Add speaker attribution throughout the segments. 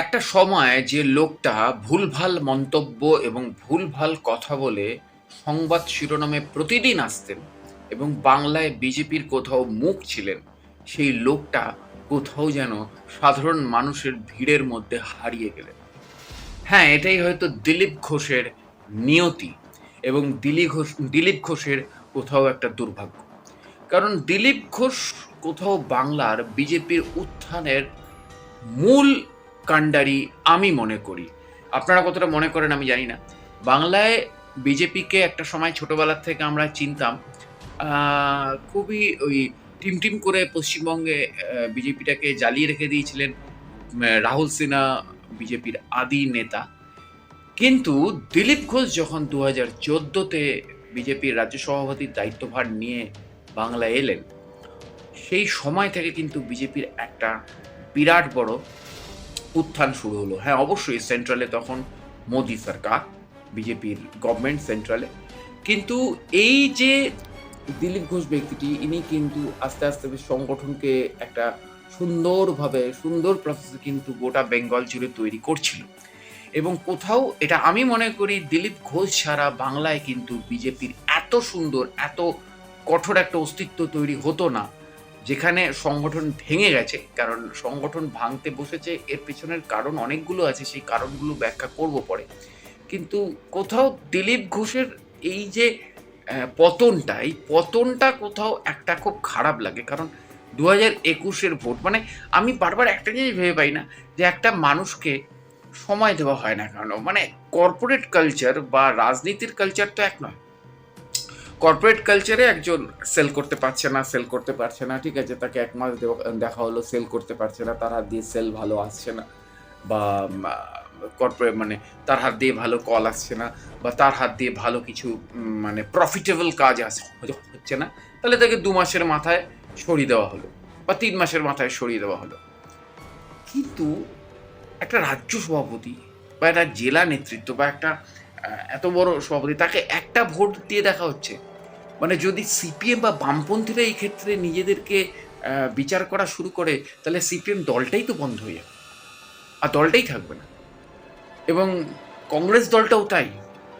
Speaker 1: একটা সময় যে লোকটা ভুলভাল মন্তব্য এবং ভুলভাল কথা বলে সংবাদ শিরোনামে প্রতিদিন আসতেন এবং বাংলায় বিজেপির কোথাও মুখ ছিলেন, সেই লোকটা কোথাও যেন সাধারণ মানুষের ভিড়ের মধ্যে হারিয়ে গেলেন। হ্যাঁ এটাই হয়তো দিলীপ ঘোষের নিয়তি এবং দিলীপ ঘোষ, দিলীপ ঘোষের কোথাও একটা দুর্ভাগ্য। কারণ দিলীপ ঘোষ কোথাও বাংলার বিজেপির উত্থানের মূল কাণ্ডারি আমি মনে করি। আপনারা কতটা মনে করেন আমি জানি না। বাংলায় বিজেপিকে একটা সময় ছোটবেলার থেকে আমরা চিনতাম। খুবই ওই টিম টিম করে পশ্চিমবঙ্গে বিজেপিটাকে জ্বালিয়ে রেখে দিয়েছিলেন রাহুল সিনহা বিজেপির আদি নেতা। কিন্তু দিলীপ ঘোষ যখন দু হাজার চোদ্দোতে বিজেপির রাজ্য সভাপতির দায়িত্বভার নিয়ে বাংলায় এলেন, সেই সময় থেকে কিন্তু বিজেপির একটা বিরাট বড় উত্থান শুরু হলো। হ্যাঁ অবশ্যই সেন্ট্রালে তখন মোদি সরকার, বিজেপির গভর্নমেন্ট সেন্ট্রালে কিন্তু এই যে দিলীপ ঘোষ ব্যক্তিটি, ইনি কিন্তু আস্তে আস্তে সংগঠনকে একটা সুন্দরভাবে, সুন্দর প্রসেসে কিন্তু গোটা বেঙ্গল জুড়ে তৈরি করছিল। এবং কোথাও এটা আমি মনে করি দিলীপ ঘোষ ছাড়া বাংলায় কিন্তু বিজেপির এত সুন্দর, এত কঠোর একটা অস্তিত্ব তৈরি হতো না। যেখানে সংগঠন ভেঙে গেছে, কারণ সংগঠন ভাঙতে বসেছে, এর পেছনের কারণ অনেকগুলো আছে, সেই কারণগুলো ব্যাখ্যা করব পরে। কিন্তু কোথাও দিলীপ ঘোষের এই যে পতনটা, এই পতনটা কোথাও একটা খুব খারাপ লাগে, কারণ দু হাজার একুশের ভোট মানে আমি বারবার একটা জিনিস ভেবে পাই না যে একটা মানুষকে সময় দেওয়া হয় না কেন? মানে কর্পোরেট কালচার বা রাজনীতির কালচার তো এক নয়। কর্পোরেট কালচারে একজন সেল করতে পারছে না সেল করতে পারছে না, ঠিক আছে? তাকে এক মাস দেখা হলো সেল করতে পারছে না, তার হাত দিয়ে সেল ভালো আসছে না বা কর্পোরেট মানে তার হাত দিয়ে ভালো কল আসছে না বা তার হাত দিয়ে ভালো কিছু মানে প্রফিটেবল কাজ আস হচ্ছে না, তাহলে তাকে দু মাসের মাথায় সরিয়ে দেওয়া হলো বা তিন মাসের মাথায় সরিয়ে দেওয়া হলো। কিন্তু একটা রাজ্য সভাপতি বা একটা জেলা নেতৃত্ব বা একটা এত বড় সভাপতি, তাকে একটা ভোট দিয়ে দেখা হচ্ছে। মানে যদি সিপিএম বা বামপন্থীরা এই ক্ষেত্রে নিজেদেরকে বিচার করা শুরু করে, তাহলে সিপিএম দলটাই তো বন্ধ হয়ে যাবে। আর দলটাই থাকবে না। এবং কংগ্রেস দলটাও তাই।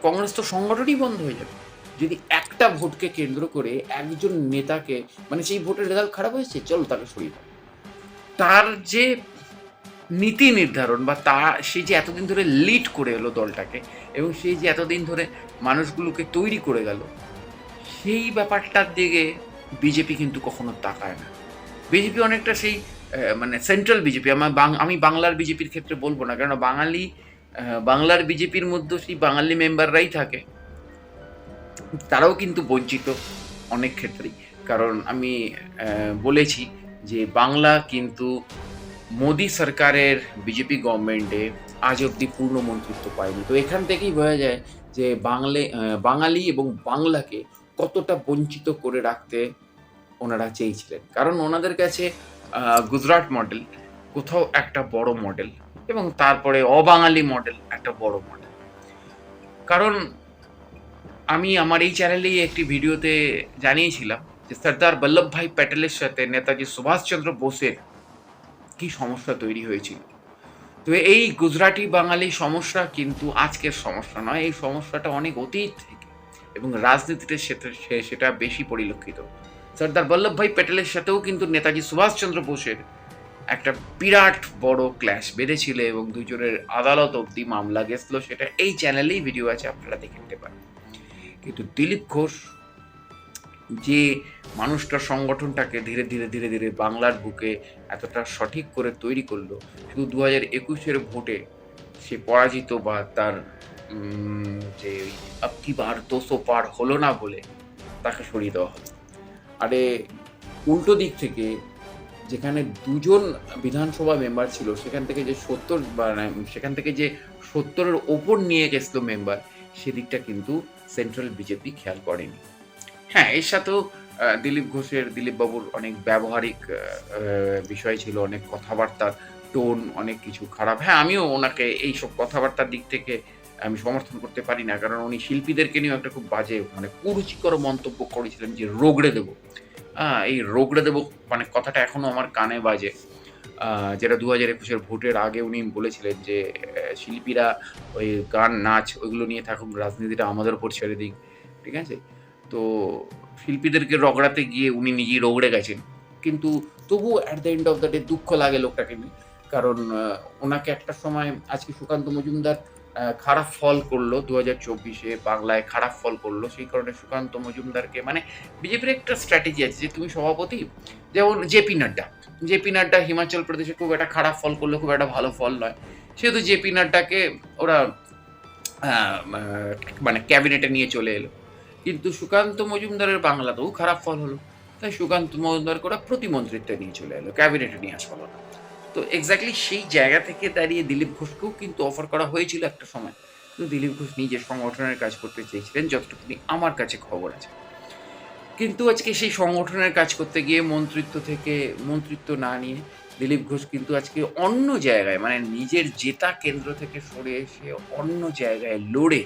Speaker 1: কংগ্রেস তো সংগঠনই বন্ধ হয়ে যাবে। যদি একটা ভোটকে কেন্দ্র করে একজন নেতাকে মানে সেই ভোটের রেজাল্ট খারাপ হয়েছে, চলো তাকে সরিয়ে তার যে নীতি নির্ধারণ বা তা, সে যে এতদিন ধরে লিড করে এলো দলটাকে এবং সে যে এতদিন ধরে মানুষগুলোকে তৈরি করে গেল, সেই ব্যাপারটার দিকে বিজেপি কিন্তু কখনো তাকায় না। বিজেপি অনেকটা সেই মানে সেন্ট্রাল বিজেপি আমার আমি বাংলার বিজেপির ক্ষেত্রে বলব না কেন বাঙালি বাংলার বিজেপির মধ্যে সেই বাঙালি মেম্বাররাই থাকে। তারাও কিন্তু বঞ্চিত অনেক ক্ষেত্রেই। কারণ আমি বলেছি যে বাংলা কিন্তু মোদি সরকারের বিজেপি গভর্নমেন্টে আজ অব্দি পূর্ণ মন্ত্রিত্ব পায়নি। তো এখান থেকেই বোঝা যায় যে বাংলে বাঙালি এবং বাংলাকে কতটা বঞ্চিত করে রাখতে ওনারা চেয়েছিলেন। কারণ ওনাদের কাছে গুজরাট মডেল কোথাও একটা বড় মডেল এবং তারপরে অবাঙালি মডেল একটা বড় মডেল। কারণ আমি আমার এই চ্যানেলেই একটি ভিডিওতে জানিয়েছিলাম যে সর্দার বল্লভভাই প্যাটেলের সাথে নেতাজি সুভাষচন্দ্র বোসের কি সমস্যা তৈরি হয়েছিল? তো এই গুজরাটি বাঙালি সমস্যা কিন্তু আজকের সমস্যা নয়, এই সমস্যাটা অনেক অতীত থেকে এবং রাজনীতিতে সেটা বেশি পরিলক্ষিত। সর্দার বল্লভভাই প্যাটেলের সাথেও কিন্তু নেতাজি সুভাষচন্দ্র বোসের একটা বিরাট বড় ক্ল্যাশ বেঁধেছিল এবং দুজনের আদালত অবধি মামলা গেছিল, সেটা এই চ্যানেলেই ভিডিও আছে, আপনারা দেখে নিতে পারেন। কিন্তু দিলীপ ঘোষ যে মানুষটা সংগঠনটাকে ধীরে ধীরে ধীরে ধীরে বাংলার বুকে এতটা সঠিক করে তৈরি করল, শুধু দু হাজার একুশের ভোটে সে পরাজিত বা তার যে আপকি বার দোষো পার হলো না বলে তাকে সরিয়ে দেওয়া হলো। আরে, উল্টো দিক থেকে যেখানে দুজন বিধানসভা মেম্বার ছিল, সেখান থেকে যে সত্তর বা সেখান থেকে যে সত্তরের ওপর নিয়ে গেছিল মেম্বার সেদিকটা কিন্তু সেন্ট্রাল বিজেপি খেয়াল করেনি। হ্যাঁ এর সাথেও দিলীপ ঘোষের, দিলীপ বাবুর অনেক ব্যবহারিক বিষয় ছিল, অনেক কথাবার্তার টোন, অনেক কিছু খারাপ। হ্যাঁ আমিও ওনাকে এই সব কথাবার্তার দিক থেকে আমি সমর্থন করতে পারি না, কারণ উনি শিল্পীদেরকে নিয়েও একটা খুব বাজে মানে কুরুচিকর মন্তব্য করেছিলেন যে রোগড়ে দেবো। হ্যাঁ এই রোগড়ে দেবো মানে কথাটা এখনও আমার কানে বাজে। যেটা দু হাজার একুশের ভোটের আগে উনি বলেছিলেন যে শিল্পীরা ওই গান, নাচ, ওইগুলো নিয়ে থাকুক, রাজনীতিটা আমাদের ওপর ছেড়ে দিক, ঠিক আছে? তো শিল্পীদেরকে রগড়াতে গিয়ে উনি নিজেই রগড়ে গেছেন। কিন্তু তবুও at the end of the day দুঃখ লাগে লোকটাকে নিয়ে। কারণ ওনাকে একটা সময় আজকে সুকান্ত মজুমদার খারাপ ফল করল দু হাজার চব্বিশে, বাংলায় খারাপ ফল করল। সেই কারণে সুকান্ত মজুমদারকে মানে বিজেপির একটা স্ট্র্যাটেজি আছে যে তুমি সভাপতি, যেমন J P Nadda. J P Nadda Himachal প্রদেশে খুব একটা খারাপ ফল করল, খুব একটা ভালো ফল নয়। সেহেতু জেপি নাড্ডাকে ওরা মানে ক্যাবিনেটে নিয়ে চলে এলো। কিন্তু সুকান্ত মজুমদারের বাংলাতেও খারাপ ফল হলো। তাই সুকান্ত মজুমদারকে ওরা প্রতিমন্ত্রিত্বে নিয়ে চলে এলো, ক্যাবিনেটে নিয়ে আসা হলো না তো এক্স্যাক্টলি সেই জায়গা থেকে দাঁড়িয়ে দিলীপ ঘোষকেও কিন্তু অফার করা হয়েছিল একটা সময়। কিন্তু দিলীপ ঘোষ নিজের সংগঠনের কাজ করতে চেয়েছিলেন, যতটুকুনি আমার কাছে খবর আছে। কিন্তু আজকে সেই সংগঠনের কাজ করতে গিয়ে মন্ত্রিত্ব থেকে, মন্ত্রিত্ব না নিয়ে দিলীপ ঘোষ কিন্তু আজকে অন্য জায়গায় মানে নিজের জেতা কেন্দ্র থেকে সরে এসে অন্য জায়গায় লড়ে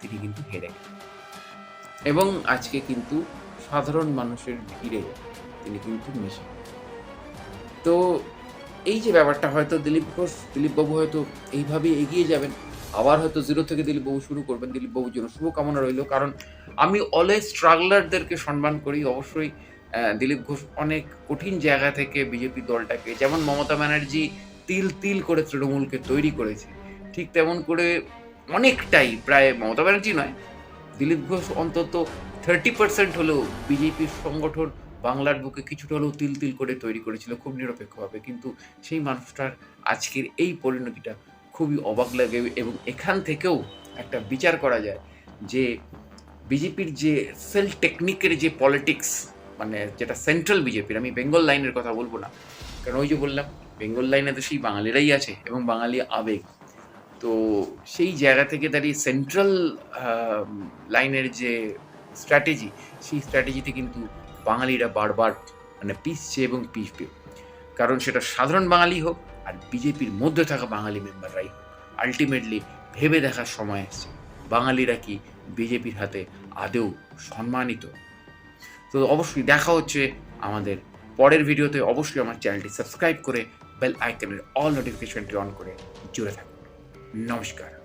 Speaker 1: তিনি কিন্তু হেরে গেলেন। এবং আজকে কিন্তু সাধারণ মানুষের ভিড়ে তিনি কিন্তু মিশে তো এই যে ব্যাপারটা হয়তো দিলীপ ঘোষ দিলীপবাবু হয়তো এইভাবেই এগিয়ে যাবেন, আবার হয়তো জিরো থেকে দিলীপবাবু শুরু করবেন দিলীপবাবুর জন্য শুভকামনা রইল। কারণ আমি অলওয়েজ স্ট্রাগলারদেরকে সম্মান করি, অবশ্যই দিলীপ ঘোষ অনেক কঠিন জায়গা থেকে বিজেপি দলটাকে, যেমন মমতা ব্যানার্জি তিল তিল করে তৃণমূলকে তৈরি করেছে, ঠিক তেমন করে অনেকটাই, প্রায় মমতা ব্যানার্জি নয় দিলীপ ঘোষ অন্তত থার্টি পার্সেন্ট হলেও বিজেপির সংগঠন বাংলার বুকে কিছুটা হলেও তিল তিল করে তৈরি করেছিল খুব নিরপেক্ষভাবে। কিন্তু সেই মানুষটার আজকের এই পরিণতিটা খুবই অবাক লাগে এবং এখান থেকেও একটা বিচার করা যায় যে বিজেপির যে সেল টেকনিকের যে পলিটিক্স মানে যেটা সেন্ট্রাল বিজেপির আমি বেঙ্গল লাইনের কথা বলব না। কারণ ওই যে বললাম বেঙ্গল লাইনে তো সেই বাঙালিরাই আছে এবং বাঙালি আবেগ। তো সেই জায়গা থেকে দাঁড়িয়ে সেন্ট্রাল লাইনের যে স্ট্র্যাটেজি সেই স্ট্র্যাটেজিতে কিন্তু বাঙালিরা বারবার মানে পিসছে এবং পিসবে। কারণ সেটা সাধারণ বাঙালি হোক আর বিজেপির মধ্যে থাকা বাঙালি মেম্বাররাই হোক আলটিমেটলি ভেবে দেখার সময় এসছে। বাঙালিরা কি বিজেপির হাতে আদেও সম্মানিত? তো অবশ্যই দেখা হচ্ছে আমাদের পরের ভিডিওতে অবশ্যই আমার চ্যানেলটি সাবস্ক্রাইব করে বেল আইকনের অল নোটিফিকেশনটি অন করে জুড়ে থাকুন नमस्कार